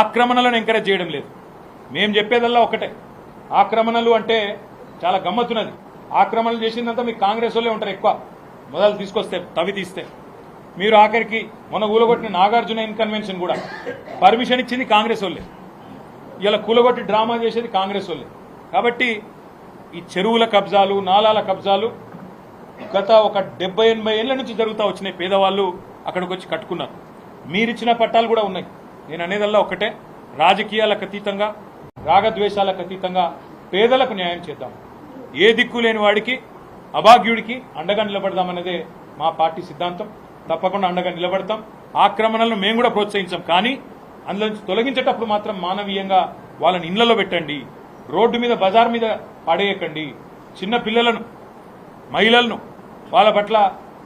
ఆక్రమణలను encourage చేయడం లేదు. మేము చెప్పేదల్లా ఒకటే ఆక్రమణలు అంటే చాలా గమ్మత్తున్నది. ఆక్రమణలు చేసిందంతా మీకు కాంగ్రెస్ వాళ్ళే ఉంటారు ఎక్కువ. మొదలు తీసుకొస్తే తవి తీస్తే. మీరు ఆఖరికి మొన్న కూలగొట్టిన నాగార్జున ఇన్కన్వెన్షన్ కూడా పర్మిషన్ ఇచ్చింది కాంగ్రెస్ వాళ్ళే. ఇలా కూలగొట్టి డ్రామా చేసేది కాంగ్రెస్ వాళ్ళే. కాబట్టి ఈ చెరువుల కబ్జాలు నాలాల కబ్జాలు గత ఒక డెబ్బై ఎనభై ఏళ్ళ నుంచి జరుగుతూ వచ్చినాయి. పేదవాళ్ళు అక్కడికి వచ్చి కట్టుకున్నారు. మీరిచ్చిన పట్టాలు కూడా ఉన్నాయి. నేను అనేదల్లా ఒకటే రాజకీయాలకు అతీతంగా రాగద్వేషాలకు అతీతంగా పేదలకు న్యాయం చేద్దాం. ఏ దిక్కు లేని వాడికి అభాగ్యుడికి అండగా నిలబడదామనేదే మా పార్టీ సిద్ధాంతం. తప్పకుండా అండగా నిలబడతాం. ఆక్రమణలను మేము కూడా ప్రోత్సహించాం. కానీ అందులో నుంచి తొలగించేటప్పుడు మాత్రం మానవీయంగా వాళ్ళని ఇళ్ళలో పెట్టండి. రోడ్డు మీద బజార్ మీద పడేయకండి. చిన్న పిల్లలను మహిళలను వాళ్ళ పట్ల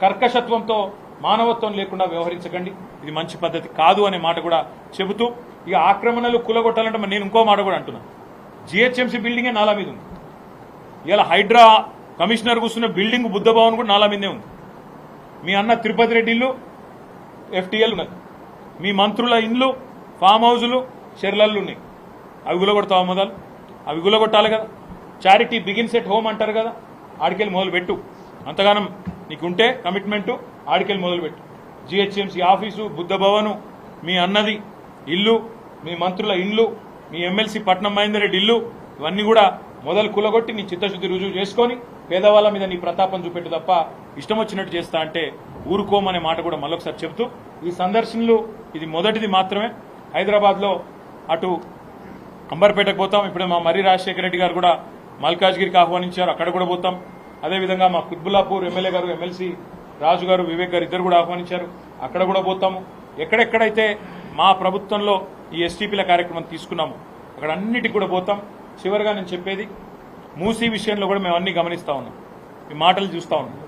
కర్కశత్వంతో మానవత్వం లేకుండా వ్యవహరించకండి. ఇది మంచి పద్ధతి కాదు అనే మాట కూడా చెబుతూ ఇక ఆక్రమణలు కులగొట్టాలంటే నేను ఇంకో మాట కూడా అంటున్నా. జిహెచ్ఎంసీ బిల్డింగే నాలా మీద ఉంది. ఇలా హైడ్రా కమిషనర్ కూర్చున్న బిల్డింగ్ బుద్ధ భవన్ కూడా నాలా మీదే ఉంది. మీ అన్న తిరుపతి రెడ్డి ఇల్లు ఎఫ్టీఎల్ ఉన్నది. మీ మంత్రుల ఇండ్లు ఫామ్ హౌజులు షెర్లళ్ళు ఉన్నాయి. అవి గులగొడతావా మొదలు? అవి గులగొట్టాలి కదా. చారిటీ బిగిన్స్ ఎట్ హోమ్ అంటారు కదా. ఆడికెళ్ళి మొదలు పెట్టు. అంతగానం నీకుంటే కమిట్మెంటు. ఆడికెళ్ళి మొదలుపెట్టి. జిహెచ్ఎంసీ ఆఫీసు బుద్ధ భవను మీ అన్నది ఇల్లు మీ మంత్రుల ఇండ్లు మీ ఎమ్మెల్సీ పట్నం మహేందర్ రెడ్డి ఇల్లు ఇవన్నీ కూడా మొదలు కులగొట్టి నీ చిత్తశుద్ధి రుజువు చేసుకొని పేదవాళ్ళ మీద నీ ప్రతాపం చూపెట్టు తప్ప ఇష్టం వచ్చినట్టు చేస్తా అంటే ఊరుకోమనే మాట కూడా మళ్ళొకసారి చెబుతూ ఈ సందర్శనలు ఇది మొదటిది మాత్రమే. హైదరాబాద్లో అటు అంబర్పేటకు పోతాం. ఇప్పుడు మా మర్రి రాజశేఖర రెడ్డి గారు కూడా మల్కాజ్గిరికి ఆహ్వానించారు. అక్కడ కూడా పోతాం. అదేవిధంగా మా కుత్బుల్లాపూర్ ఎమ్మెల్యే గారు ఎమ్మెల్సీ రాజు గారు వివేక్ గారు ఇద్దరు కూడా ఆహ్వానించారు. అక్కడ కూడా పోతాము. ఎక్కడెక్కడైతే మా ప్రభుత్వంలో ఈ ఎస్టీపీల కార్యక్రమం తీసుకున్నాము అక్కడ అన్నిటికి కూడా పోతాం. చివరిగా నేను చెప్పేది మూసీ విషయంలో కూడా మేము అన్ని గమనిస్తా ఉన్నాం. ఈ మాటలు చూస్తా ఉన్నాం.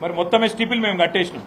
మరి మొత్తం ఎస్టీపీలు మేము కట్టేసినాం.